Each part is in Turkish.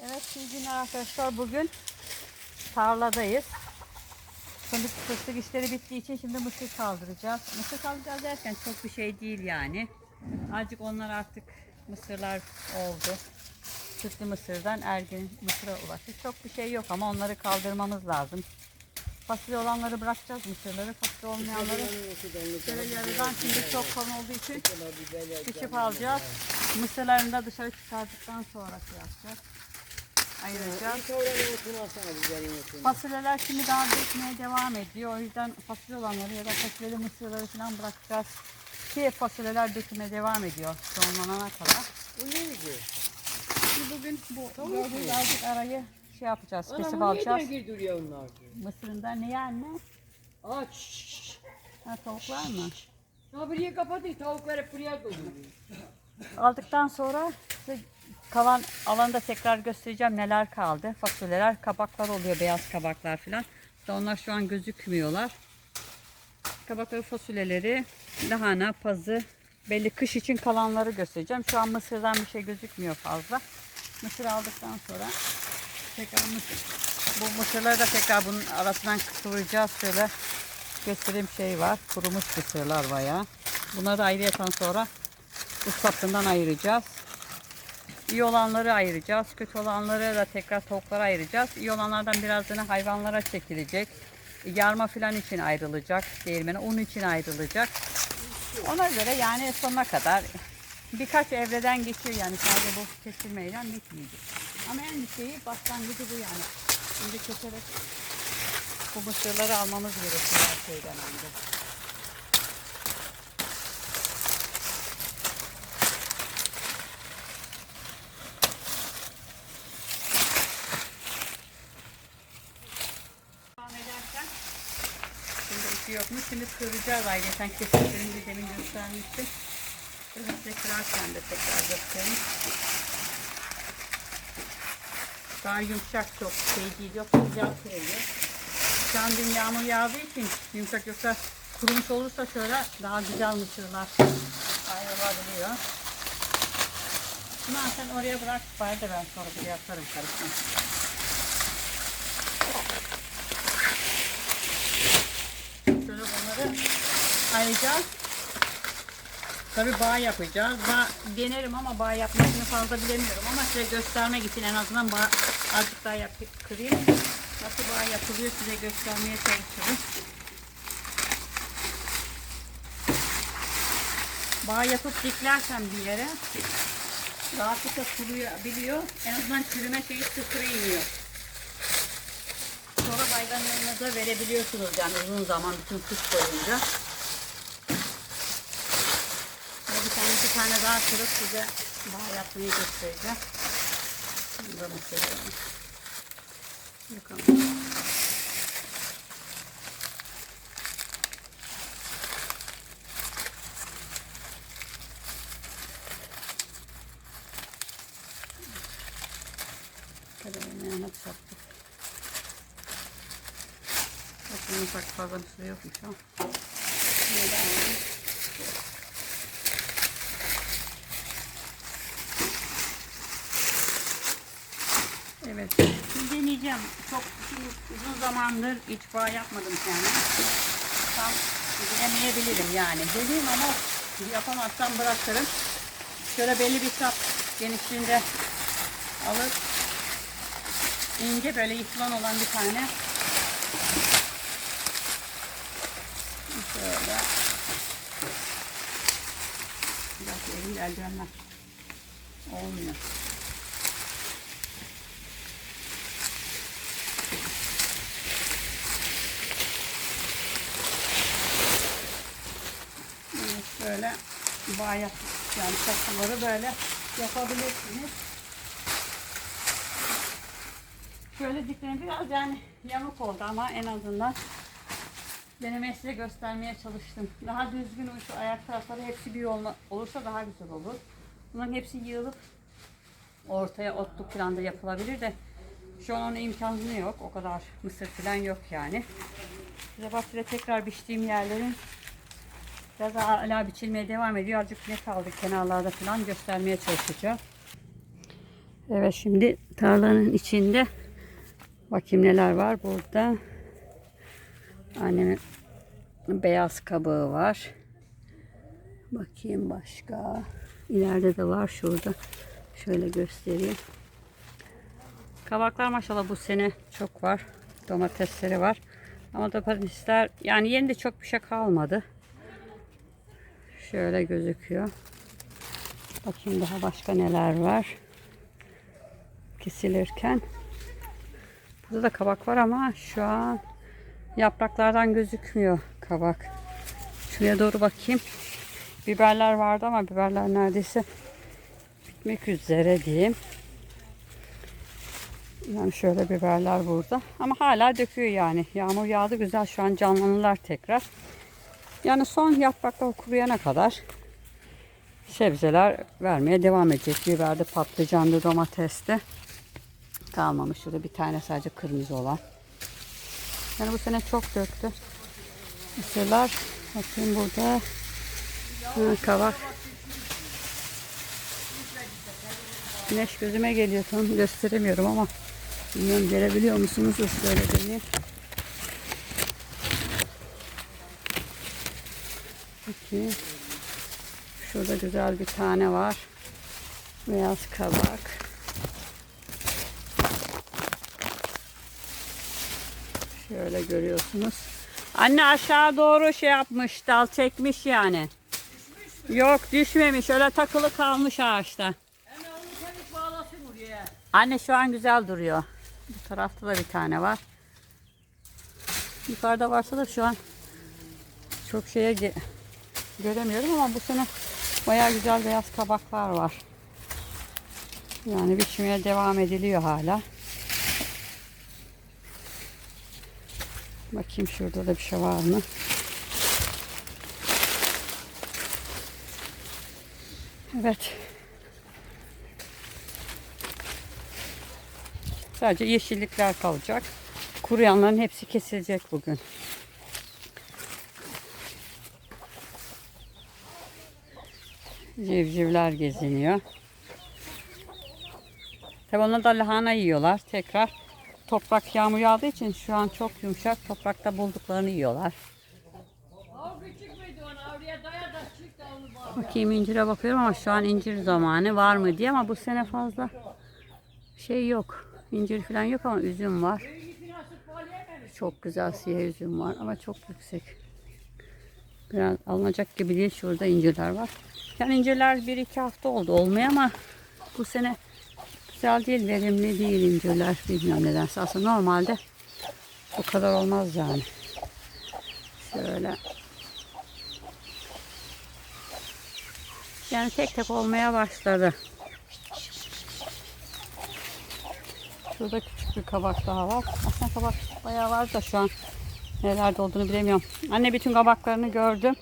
Evet günler arkadaşlar. Bugün tarladayız. Fındık fıstık işleri bittiği için şimdi mısır kaldıracağız. Mısır kaldıracağız derken çok bir şey değil yani. Azıcık onlar artık mısırlar oldu. Sütlü mısırdan ergin mısıra ulaştı. Çok bir şey yok ama onları kaldırmamız lazım. Fasulye olanları bırakacağız mısırları. Fasulye olmayanları şöyle yarıdan şimdi çok kalın olduğu için biçip alacağız. Mısırlarını da dışarı çıkardıktan sonra şey yapacağız. Ayıracağız. Fasulyeler şimdi daha dökmeye devam ediyor. O yüzden fasulye olanları ya da fasulyeli mısırları falan bırakacağız. Ki fasulyeler döküme devam ediyor sonlanana kadar. Bu neydi? Şimdi bugün bu mu? azıcık arayı şey yapacağız, Ana kesip bu alacağız. neden girdiriyor onlar? Mısırında ne yer ne? Aç. Ha, tavuklar mı? Ha buraya kapatın tavuklar hep buraya doluyor. Aldıktan sonra size kalan alanı tekrar göstereceğim neler kaldı. Fasulyeler, kabaklar oluyor, beyaz kabaklar falan. İşte onlar şu an gözükmüyorlar. Kabakları, fasulyeleri, lahana, pazı, belli kış için kalanları göstereceğim. Şu an mısırdan bir şey gözükmüyor fazla. Mısır aldıktan sonra tekrar mısır. Bu mısırları da tekrar bunun arasından kıvıracağız. Şöyle göstereyim şey var. Kurumuş mısırlar bayağı. Bunları da ayrıyeten sonra Üst hattından ayıracağız. İyi olanları ayıracağız. Kötü olanları da tekrar tavuklara ayıracağız. İyi olanlardan birazını hayvanlara çekilecek. Yarma falan için ayrılacak. Değirmene un için ayrılacak. Ona göre yani sonuna kadar birkaç evreden geçiyor yani sadece bu kesilmeyle bitmeyecek. Ama en şeyi başlangıcı bu yani. Şimdi keserek bu mısırları almamız gerekiyor her şeyden önce. devam ederken şimdi ipi yokmuş. Şimdi kıracağız ayrıca kesitlerini bir demin göstermiştim. Size kırarken de tekrar göstereyim. Daha yumuşak çok şey değil. Yok güzel kırılıyor. Şu an dün yağmur yağdığı için yumuşak yoksa kurumuş olursa şöyle daha güzel mısırlar ayrılabiliyor. Şunu sen oraya bırak bari de ben sonra buraya atarım karışma. Şöyle bunları ayıracağız. Tabi bağ yapacağız. Bağ denerim ama bağ yapmasını fazla bilemiyorum ama size göstermek için en azından bağ azıcık daha yap kırayım. Nasıl bağ yapılıyor size göstermeye çalışırım. Bağ yapıp diklersen bir yere rahatlıkla kuruyabiliyor. En azından çürüme şeyi sıfıra iniyor. Sonra bayramlarınıza verebiliyorsunuz yani uzun zaman bütün kış boyunca. Ve bir tane daha kırıp size yapmayı göstereceğim. Bunu da mesela yıkamam. Kaderini nasıl yaptık? Bakın ufak fazla bir şey yokmuş ama. Şuraya da Evet. Şimdi deneyeceğim. Çok uzun zamandır bağ yapmadım kendim. Tam denemeyebilirim yani. Deneyim ama yapamazsam bırakırım. Şöyle belli bir çap genişliğinde alıp ince böyle yıkılan olan bir tane Şöyle. Biraz elimle eldivenler. Olmuyor. Evet, böyle bağ yap, yani takıları böyle yapabilirsiniz. Şöyle diklerim biraz yani yamuk oldu ama en azından denemeyi size göstermeye çalıştım. Daha düzgün şu ayak tarafları hepsi bir olma, olursa daha güzel olur. Bunların hepsi yığılıp ortaya otluk falan da yapılabilir de şu an onun imkanı yok. O kadar mısır falan yok yani. Size bak tekrar biçtiğim yerlerin biraz hala biçilmeye devam ediyor. Azıcık ne kaldı kenarlarda falan göstermeye çalışacağım. Evet şimdi tarlanın içinde bakayım neler var burada. Annemin beyaz kabağı var. Bakayım başka. İleride de var şurada. Şöyle göstereyim. Kabaklar maşallah bu sene çok var. Domatesleri var. Ama domatesler yani yeni de çok bir şey kalmadı. Şöyle gözüküyor. Bakayım daha başka neler var. Kesilirken. Burada da kabak var ama şu an yapraklardan gözükmüyor kabak. Şuraya doğru bakayım. Biberler vardı ama biberler neredeyse bitmek üzere diyeyim. Yani şöyle biberler burada. Ama hala döküyor yani. Yağmur yağdı güzel şu an canlanırlar tekrar. Yani son yapraklar kuruyana kadar sebzeler vermeye devam edecek. Biberde, patlıcanlı, domateste kalmamış. Şurada bir tane sadece kırmızı olan. Yani bu sene çok döktü. Mısırlar. Bakayım burada. Ha, kavak. Güneş gözüme geliyor. Tam gösteremiyorum ama bilmiyorum görebiliyor musunuz? Şöyle deneyim. Bakayım. Şurada güzel bir tane var. Beyaz kabak. Şöyle görüyorsunuz. Anne aşağı doğru şey yapmış, dal çekmiş yani. Yok düşmemiş, öyle takılı kalmış ağaçta. Anne şu an güzel duruyor. Bu tarafta da bir tane var. Yukarıda varsa da şu an çok şeye göremiyorum ama bu sene bayağı güzel beyaz kabaklar var. Yani biçmeye devam ediliyor hala. Bakayım şurada da bir şey var mı? Evet. Sadece yeşillikler kalacak. Kuruyanların hepsi kesilecek bugün. Civcivler geziniyor. Tabi onlar da lahana yiyorlar. Tekrar toprak yağmur yağdığı için şu an çok yumuşak. Toprakta bulduklarını yiyorlar. Bakayım incire bakıyorum ama şu an incir zamanı var mı diye ama bu sene fazla şey yok. İncir falan yok ama üzüm var. Çok güzel siyah üzüm var ama çok yüksek. Biraz alınacak gibi değil. Şurada incirler var. Yani incirler 1-2 hafta oldu olmaya ama bu sene güzel değil, verimli değil incirler. Bilmiyorum nedense. Aslında normalde bu kadar olmaz yani. Şöyle. Yani tek tek olmaya başladı. Şurada küçük bir kabak daha var. Aslında kabak bayağı var da şu an nelerde olduğunu bilemiyorum. Anne bütün kabaklarını gördüm.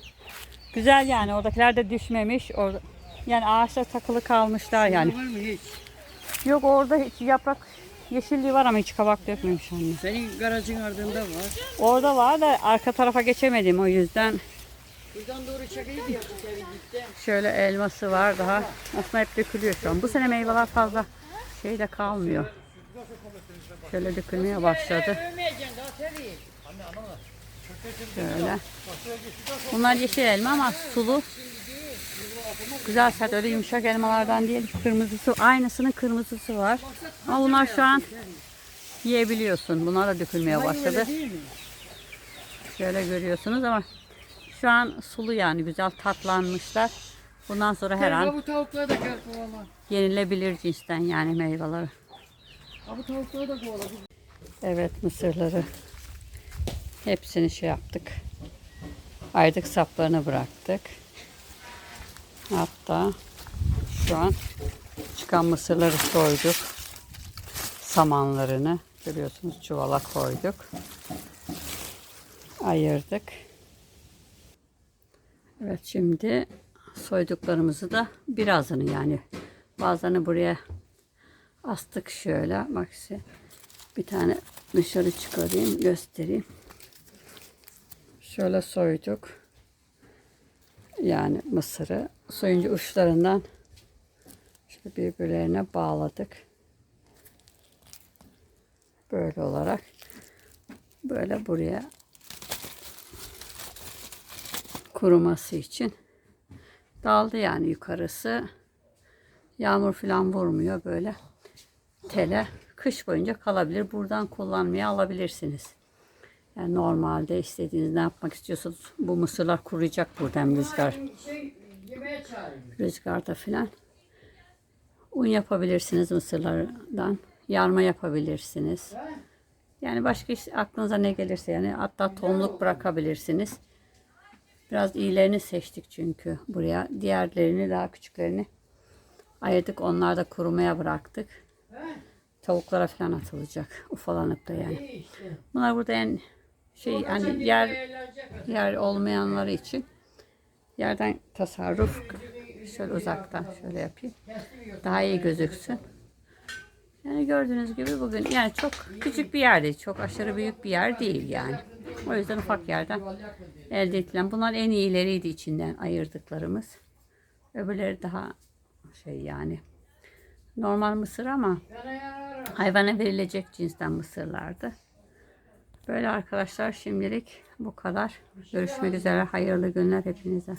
Güzel yani oradakiler de düşmemiş. Orada yani ağaçta takılı kalmışlar yani. Var mı hiç? Yok orada hiç yaprak yeşilliği var ama hiç kabak dökmemiş anne. Senin garajın ardında var. Orada var da arka tarafa geçemedim o yüzden. Buradan doğru çekeydi ya bu sevi gitti. Şöyle elması var daha. Aslında hep dökülüyor şu an. Bu sene meyveler fazla şey de kalmıyor. Şöyle dökülmeye başladı. Şöyle. Bunlar yeşil elma ama sulu. Güzel sert öyle yumuşak elmalardan değil. Kırmızısı aynısının kırmızısı var. Ama bunlar şu an yiyebiliyorsun. Bunlar da dökülmeye başladı. Şöyle görüyorsunuz ama şu an sulu yani güzel tatlanmışlar. Bundan sonra her an yenilebilir cinsten yani meyveleri. Evet mısırları hepsini şey yaptık. Aydık saplarını bıraktık. Hatta şu an çıkan mısırları soyduk. Samanlarını görüyorsunuz çuvala koyduk. Ayırdık. Evet şimdi soyduklarımızı da birazını yani bazılarını buraya astık şöyle. Bak size bir tane dışarı çıkarayım göstereyim. Şöyle soyduk. Yani mısırı soyunca uçlarından şöyle birbirlerine bağladık. Böyle olarak. Böyle buraya kuruması için. Daldı yani yukarısı. Yağmur falan vurmuyor böyle. Tele kış boyunca kalabilir. Buradan kullanmaya alabilirsiniz. Yani normalde istediğiniz ne yapmak istiyorsanız bu mısırlar kuruyacak buradan rüzgar Şey rüzgarda filan. Un yapabilirsiniz mısırlardan. Yarma yapabilirsiniz. Yani başka iş, aklınıza ne gelirse yani hatta tohumluk bırakabilirsiniz. Biraz iyilerini seçtik çünkü buraya. Diğerlerini daha küçüklerini ayırdık. Onlar da kurumaya bıraktık. Tavuklara falan atılacak. Ufalanıp da yani. İşte. Bunlar burada en şey kendini yer yer olmayanları için yerden tasarruf şöyle uzaktan şöyle yapayım. Daha iyi gözüksün. Yani gördüğünüz gibi bugün yani çok küçük bir yer değil. Çok aşırı büyük bir yer değil yani. O yüzden ufak yerden elde edilen. Bunlar en iyileriydi içinden ayırdıklarımız. Öbürleri daha şey yani normal mısır ama hayvana verilecek cinsten mısırlardı. Böyle arkadaşlar şimdilik bu kadar. Görüşmek üzere. Hayırlı günler hepinize.